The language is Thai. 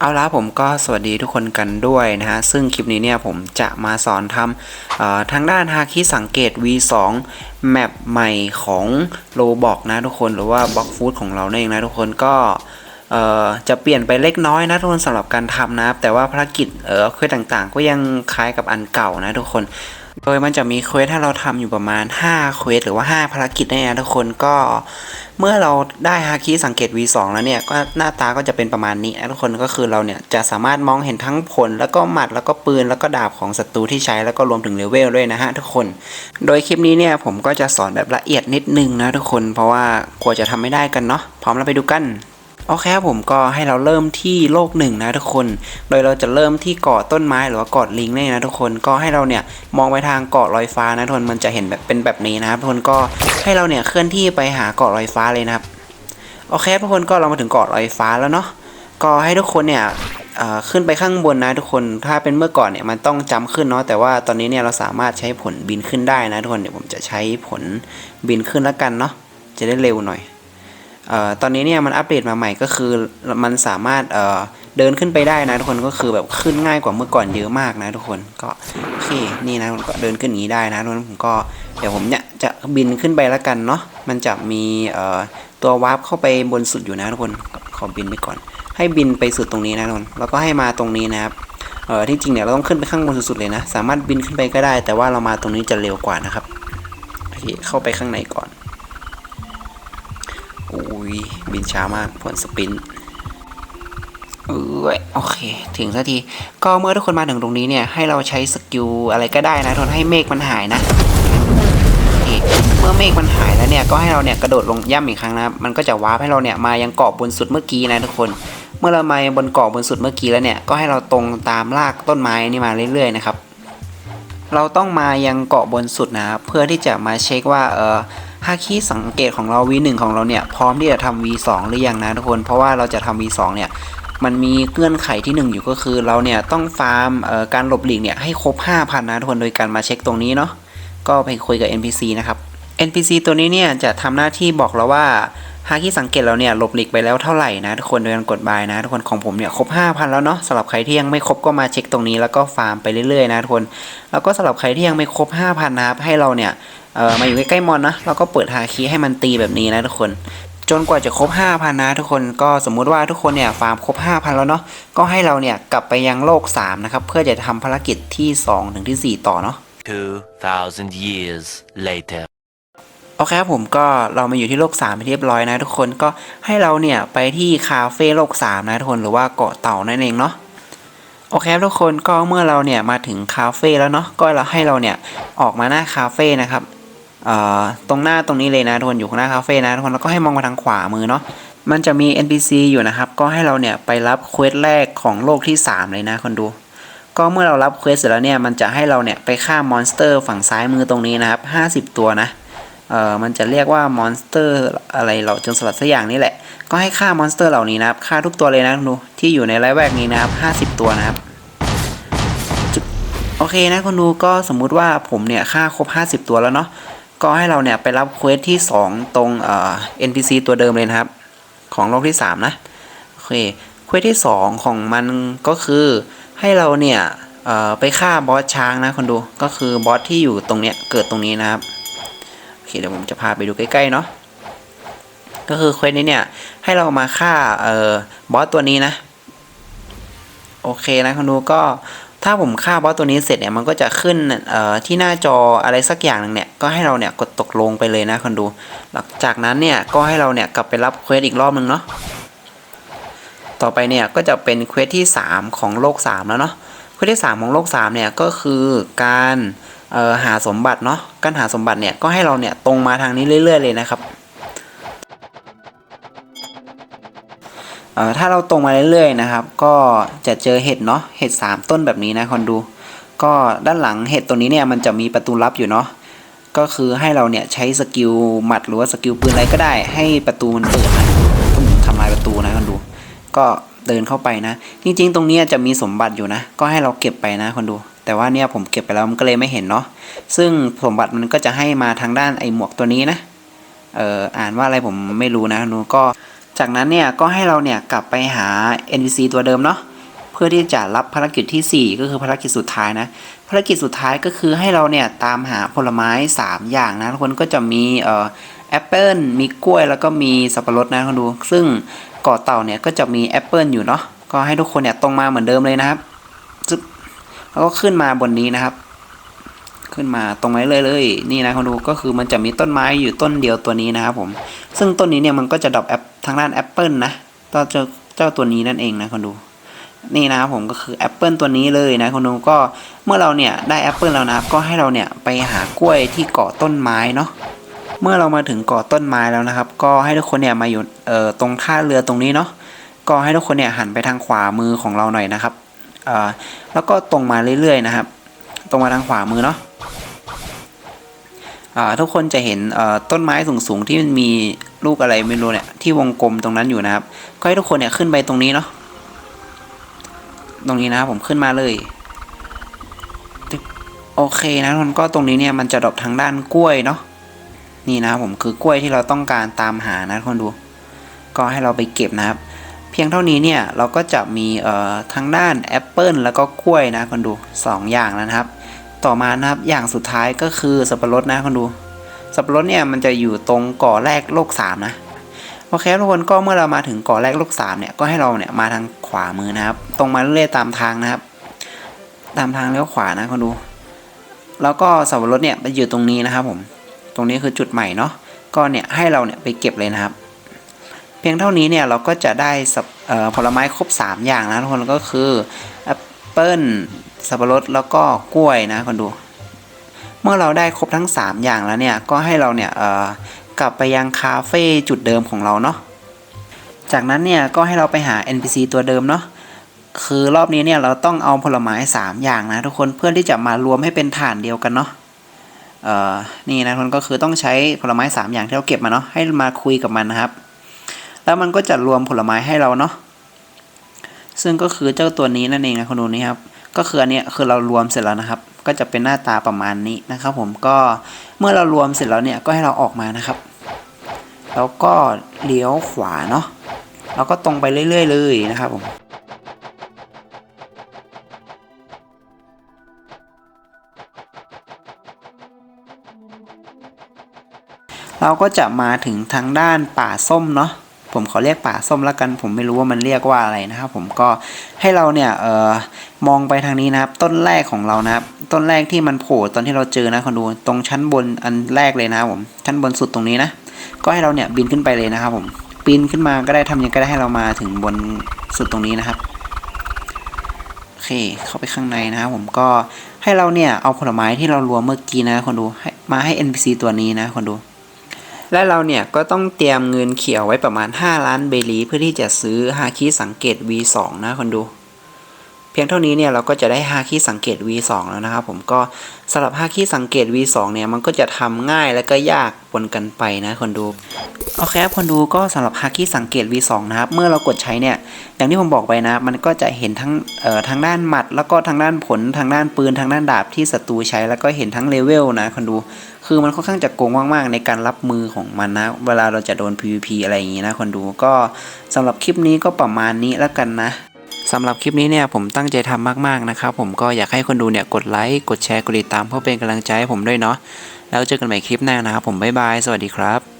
เอาละผมก็สวัสดีทุกคนกันด้วยนะฮะ ซึ่งคลิปนี้เนี่ยผมจะมาสอนทำทางด้านฮาคิสังเกต V2 แมปใหม่ของโ b บอกนะทุกคนหรือว่าบล็อกฟูดของเรานั่นเองนะทุกคนก็จะเปลี่ยนไปเล็กน้อยนะทุกคนสำหรับการทำนะครับ แต่ว่าภารกิจเออเควสต่างๆ ก็ยังคล้ายกับอันเก่านะทุกคน โดยมันจะมีเควสให้เราทำอยู่ประมาณ5เควสหรือว่า 5 ภารกิจนั่นเองนะทุกคนก็เมื่อเราได้ฮาคิสังเกต V2 แล้วเนี่ยก็หน้าตาก็จะเป็นประมาณนี้นะทุกคนก็คือเราเนี่ยจะสามารถมองเห็นทั้งผล แล้วก็หมัดแล้วก็ปืนแล้วก็ดาบของศัตรูที่ใช้แล้วก็รวมถึงเลเวลด้วยนะฮะทุกคน โดยคลิปนี้เนี่ยผมก็จะสอนแบบละเอียดนิดนึงนะทุกคนเพราะว่ากลัวจะทำไม่ได้กันเนาะพร้อมแล้วไปดูกัน โอเคครับผมก็ให้เราเริ่มที่โลกหนึ่งนะทุกคน โดยเราจะเริ่มที่เกาะต้นไม้หรือว่าเกาะลิงเนี่ยนะทุกคนก็ให้เราเนี่ยมองไปทางเกาะลอยฟ้านะทุกคนมันจะเห็นแบบเป็นแบบนี้นะครับทุกคนก็ให้เราเนี่ยเคลื่อนที่ไปหาเกาะลอยฟ้าเลยนะครับโอเคทุกคนก็เรามาถึงเกาะลอยฟ้าแล้วเนาะก็ให้ทุกคนเนี่ยขึ้นไปข้างบนนะทุกคน ถ้าเป็นเมื่อก่อนเนี่ยมันต้องจำขึ้นเนาะ แต่ว่าตอนนี้เนี่ยเราสามารถใช้ผลบินขึ้นได้นะทุกคน เดี๋ยวผมจะใช้ผลบินขึ้นแล้วกันเนาะ จะได้เร็วหน่อย ตอนนี้เนี่ยมันอัปเดตมาใหม่ก็คือมันสามารถเเดินขึ้นไปได้นะทุกคนก็คือแบบขึ้นง่ายกว่าเมื่อก่อนเยอะมากนะทุกคนก็โอเคนี่นะก็เดินขึ้นอย่างนี้ได้นะทุกคนผมก็เดี๋ยวผมเนี่ยจะบินขึ้นไปแล้วกันเนาะมันจะมีตัววาร์ปเข้าไปบนสุดอยู่นะทุกคนขอบินไปก่อน ให้บินไปสุดตรงนี้นะทุกคนแล้วก็ให้มาตรงนี้นะครับเออที่จริงเนี่ยเราต้องขึ้นไปข้างบนสุดๆเลยนะ สามารถบินขึ้นไปก็ได้ แต่ว่าเรามาตรงนี้จะเร็วกว่านะครับโอเคเข้าไปข้างในก่อน อุ้ยบินช้ามากผลสปินเออโอเค ถึงสักที ก็เมื่อทุกคนมาถึงตรงนี้เนี่ย ให้เราใช้สกิลอะไรก็ได้นะทุกคนให้เมฆมันหายนะเมื่อเมฆมันหายแล้วเนี่ย ก็ให้เราเนี่ยกระโดดลงย่ำอีกครั้งนะ มันก็จะวาร์ปให้เราเนี่ยมายังเกาะบนสุดเมื่อกี้นะทุกคน เมื่อเรามาบนเกาะบนสุดเมื่อกี้แล้วเนี่ย ก็ให้เราตรงตามรากต้นไม้นี่มาเรื่อยๆนะครับ เราต้องมายังเกาะบนสุดนะ เพื่อที่จะมาเช็คว่าเออ ฮาคิสังเกตของเรา V1 ของเราเนี่ย พร้อมที่จะทำ V2 หรือยังนะทุกคนเพราะว่าเราจะทำ V2 เนี่ยมันมีเงื่อนไขที่หนึ่งอยู่ก็คือเราเนี่ยต้องฟาร์มการหลบหลีกเนี่ยให้ครบ 5,000 นะทุกคนโดยการมาเช็คตรงนี้เนาะก็ไปคุยกับ NPC นะครับ NPC ตัวนี้เนี่ยจะทำหน้าที่บอกเราว่า ฮาคิสังเกตเราเนี่ยหลบหลีกไปแล้วเท่าไหร่นะทุกคนโดยการกดบายนะทุกคนของผมเนี่ยครบ 5,000 แล้วเนาะสำหรับใครที่ยังไม่ครบก็มาเช็คตรงนี้แล้วก็ฟาร์มไปเรื่อยๆนะทุกคนแล้วก็สำหรับใครที่ยังไม่ครบ 5,000นะครับให้เราเนี่ยเอ่อมาอยู่ใกล้ๆมอนนะแล้วก็เปิดฮาคิให้มันตีแบบนี้นะทุกคนจนกว่าจะครบ 5,000 นะทุกคนก็สมมุติว่าทุกคนเนี่ยฟาร์มครบ 5,000 แล้วเนาะก็ให้เราเนี่ยกลับไปยังโลก 3 นะครับ เพื่อจะทำภารกิจที่ 2 ถึงที่ 4 ต่อเนาะ2,000 years later. โอเคครับผมก็เรามาอยู่ที่โลก3ไปเรียบร้อยนะทุกคนก็ให้เราเนี่ยไปที่คาเฟ่โลก3นะทุกคนหรือว่าเกาะเต่านั่นเองเนาะโอเคครับทุกคนก็เมื่อเราเนี่ยมาถึงคาเฟ่แล้วเนาะก็เราให้เราเนี่ยออกมาหน้าคาเฟ่นะครับเอ่อตรงหน้าตรงนี้เลยนะทุกคนอยู่ข้างหน้าคาเฟ่นะทุกคนแล้วก็ให้มองมาทางขวามือเนาะมันจะมี NPC อยู่นะครับ ก็ให้เราเนี่ยไปรับเควสแรกของโลกที่ 3 เลยนะคนดู ก็เมื่อเรารับเควสเสร็จแล้วเนี่ยมันจะให้เราเนี่ยไปฆ่ามอนสเตอร์ฝั่งซ้ายมือตรงนี้นะครับ50 ตัวนะ เอ่อมันจะเรียกว่ามอนสเตอร์อะไรเหล่าจนสลัดสักอย่างนี่แหละ ก็ให้ฆ่ามอนสเตอร์เหล่านี้นะครับฆ่าทุกตัวเลยนะคุณดูที่อยู่ในไรแวกนี้นะครับ50 ตัวนะครับโอเคนะคุณดูก็สมมุติว่าผมเนี่ยฆ่าครบ 50 ตัวแล้วเนาะก็ให้เราเนี่ยไปรับเควสที่ 2 ตรงเอ่อ NPC ตัวเดิมเลยนะครับ ของโลกที่ 3 นะโอเคเควสที่ 2 ของมันก็คือให้เราเนี่ยไปฆ่าบอสช้างนะคนดูก็คือบอสที่อยู่ตรงเนี้ยเกิดตรงนี้นะครับ เคเดี๋ยวผมจะพาไปดูใกล้ๆเนาะก็คือเควสนี้เนี่ย ให้เรามาฆ่าเอ่อบอสตัวนี้นะ โอเคนะคุณดูก็ถ้าผมฆ่าบอสตัวนี้เสร็จเนี่ยมันก็จะขึ้นเอ่อที่หน้าจออะไรสักอย่างหนึ่งเนี่ยก็ให้เราเนี่ยกดตกลงไปเลยนะคุณดู หลังจากนั้นเนี่ยก็ให้เราเนี่ยกลับไปรับเควสอีกรอบนึงเนาะต่อไปเนี่ยก็จะเป็นเควสที่ 3 ของโลก 3 แล้วเนาะเควสที่ 3 ของโลก 3 เนี่ยก็คือการ หาสมบัติเนาะการหาสมบัติเนี่ยก็ให้เราเนี่ยตรงมาทางนี้เรื่อย ๆ เลยนะครับถ้าเราตรงมาเรื่อยๆนะครับ ก็จะเจอเห็ดเนาะเห็ด3 ต้นแบบนี้นะคนดู ก็ด้านหลังเห็ดตัวนี้เนี่ยมันจะมีประตูลับอยู่เนาะก็คือให้เราเนี่ยใช้สกิลหมัดหรือว่าสกิลปืนอะไรก็ได้ ให้ประตูมันเปิดนะตุ้มทำลายประตูนะคนดู ก็เดินเข้าไปนะ จริงๆ ตรงนี้จะมีสมบัติอยู่นะ ก็ให้เราเก็บไปนะคนดู แต่ว่าเนี่ยผมเก็บไปแล้วมันก็เลยไม่เห็นเนาะซึ่งสมบัติมันก็จะให้มาทางด้านไอหมวกตัวนี้นะเอ่ออ่านว่าอะไรผมไม่รู้นะคนดูก็จากนั้นเนี่ยก็ให้เราเนี่ยกลับไปหา NPC ตัวเดิมเนาะเพื่อที่จะรับภารกิจที่ 4 ก็คือภารกิจสุดท้ายนะภารกิจสุดท้ายก็คือให้เราเนี่ยตามหาผลไม้ 3 อย่างนะทุกคนก็จะมีเอ่อแอปเปิลมีกล้วยแล้วก็มีสับปะรดนะทุกคนดู ซึ่งเกาะเต่าเนี่ยก็จะมีแอปเปิลอยู่เนาะก็ให้ทุกคนเนี่ยตรงมาเหมือนเดิมเลยนะครับ แล้วก็ขึ้นมาบนนี้นะครับ ขึ้นมาตรงไว้เลยเลย นี่นะคุณดูก็คือมันจะมีต้นไม้อยู่ต้นเดียวตัวนี้นะครับผม ซึ่งต้นนี้เนี่ยมันก็จะดรอปแอปทางด้านแอปเปิลนะต่อเจ้าเจ้าตัวนี้นั่นเองนะคุณดู นี่นะครับผมก็คือแอปเปิลตัวนี้เลยนะคุณดูก็เมื่อเราเนี่ยได้แอปเปิลแล้วนะครับก็ให้เราเนี่ยไปหากล้วยที่เกาะต้นไม้เนาะเมื่อเรามาถึงเกาะต้นไม้แล้วนะครับ ก็ให้ทุกคนเนี่ยมาอยู่เอ่อตรงท่าเรือตรงนี้เนาะก็ให้ทุกคนเนี่ยหันไปทางขวามือของเราหน่อยนะครับ แล้วก็ตรงมาเรื่อยๆนะครับ ตรงมาทางขวามือเนาะทุกคนจะเห็นต้นไม้สูงๆที่มันมีลูกอะไรไม่รู้เนี่ยที่วงกลมตรงนั้นอยู่นะครับ ก็ให้ทุกคนเนี่ยขึ้นไปตรงนี้เนาะตรงนี้นะครับผมขึ้นมาเลยโอเคนะทุกคนก็ตรงนี้เนี่ยมันจะดรอปทางด้านกล้วยเนาะนี่นะครับผมคือกล้วยที่เราต้องการตามหานะทุกคนดู ก็ให้เราไปเก็บนะครับ เพียงเท่านี้เนี่ยเราก็จะมีเอ่อทางด้านแอปเปิลแล้วก็กล้วยนะคนดูสองอย่างแล้วนะครับ ต่อมานะครับอย่างสุดท้ายก็คือสับปะรดนะคนดู สับปะรดเนี่ยมันจะอยู่ตรงก่อแรกโลกสามนะโอเคทุกคนก็เมื่อเรามาถึงก่อแรกโลกสามเนี่ยก็ให้เราเนี่ยมาทางขวามือนะครับ ตรงมาเรื่อยๆตามทางนะครับ ตามทางเลี้ยวขวานะคนดูแล้วก็สับปะรดเนี่ยมันอยู่ตรงนี้นะครับผม ตรงนี้คือจุดใหม่เนาะ ก็เนี่ยให้เราเนี่ยไปเก็บเลยนะครับ เพียงเท่านี้เนี่ยเราก็จะได้ผลไม้ครบ 3 อย่างนะทุกคนก็คือแอปเปิ้ลสับปะรดแล้วก็กล้วยนะคนดู เมื่อเราได้ครบทั้ง 3 อย่างแล้วเนี่ยก็ให้เราเนี่ยกลับไปยังคาเฟ่จุดเดิมของเราเนาะจากนั้นเนี่ยก็ให้เราไปหา NPC ตัวเดิมเนาะคือรอบนี้เนี่ยเราต้องเอาผลไม้ 3 อย่างนะทุกคนเพื่อที่จะมารวมให้เป็นฐานเดียวกันเนาะนี่นะทุกคนก็คือต้องใช้ผลไม้ 3 อย่างที่เราเก็บมาเนาะให้มาคุยกับมันนะครับ แล้วมันก็จะรวมผลไม้ให้เราเนาะซึ่งก็คือเจ้าตัวนี้นั่นเองนะคุณดูนี่ครับก็คืออันเนี้ยคือเรารวมเสร็จแล้วนะครับ ก็จะเป็นหน้าตาประมาณนี้นะครับ ผมก็เมื่อเรารวมเสร็จแล้วเนี่ยก็ให้เราออกมานะครับ แล้วก็เลี้ยวขวาเนาะแล้วก็ตรงไปเรื่อยๆ เลยนะครับผมเราก็จะมาถึงทางด้านป่าส้มเนาะ ผมขอเรียกป่าส้มล้วกัน ผมไม่รู้ว่ามันเรียกว่าอะไรนะครับผมก็ให้เราเนี่ยเอ่อมองไปทางนี้นะครับ ต้นแรกของเรานะครับ ต้นแรกที่มันโผล่ตอนที่เราเจอนะคนดูตรงชั้นบนอันแรกเลยนะผมชั้นบนสุดตรงนี้นะก็ให้เราเนี่ยบินขึ้นไปเลยนะครับผมปีนขึ้นมาก็ได้ทำยังไงก็ได้ให้เรามาถึงบนสุดตรงนี้นะครับโอเคเข้าไปข้างในนะครับผมก็ให้เราเนี่ยเอาผลไม้ที่เรารวมเมื่อกี้นะคนดูให้มาให้ NPC ตัวนี้นะคนดู และเราเนี่ยก็ต้องเตรียมเงินเขียวไว้ประมาณ 5 ล้านเบลีเพื่อที่จะซื้อฮาคิสังเกต V2 นะคนดูเพียงเท่านี้เนี่ยเราก็จะได้ฮาคิสังเกต V2 แล้วนะครับผมก็สำหรับฮาคิสังเกต V2 เนี่ยมันก็จะทำง่ายและก็ยากปนกันไปนะคนดูโอเคครับคนดูก็สำหรับฮาคิสังเกต V2 นะครับเมื่อเรากดใช้เนี่ยอย่างที่ผมบอกไปนะมันก็จะเห็นทั้งเอ่อทางด้านหมัด แล้วก็ทางด้านผลทางด้านปืนทางด้านดาบที่ศัตรูใช้แล้วก็เห็นทั้งเลเวลนะคนดู คือมันค่อนข้างจะโกงมากๆในการรับมือของมันนะ เวลาเราจะโดน PVP อะไรอย่างนี้นะคนดูก็สำหรับคลิปนี้ก็ประมาณนี้แล้วกันนะสำหรับคลิปนี้เนี่ยผมตั้งใจทำมากๆนะครับผมก็อยากให้คนดูเนี่ยกดไลค์กดแชร์กดติดตามเพื่อเป็นกำลังใจให้ผมด้วยเนาะแล้วเจอกันใหม่คลิปหน้านะครับผมบ๊ายบายสวัสดีครับ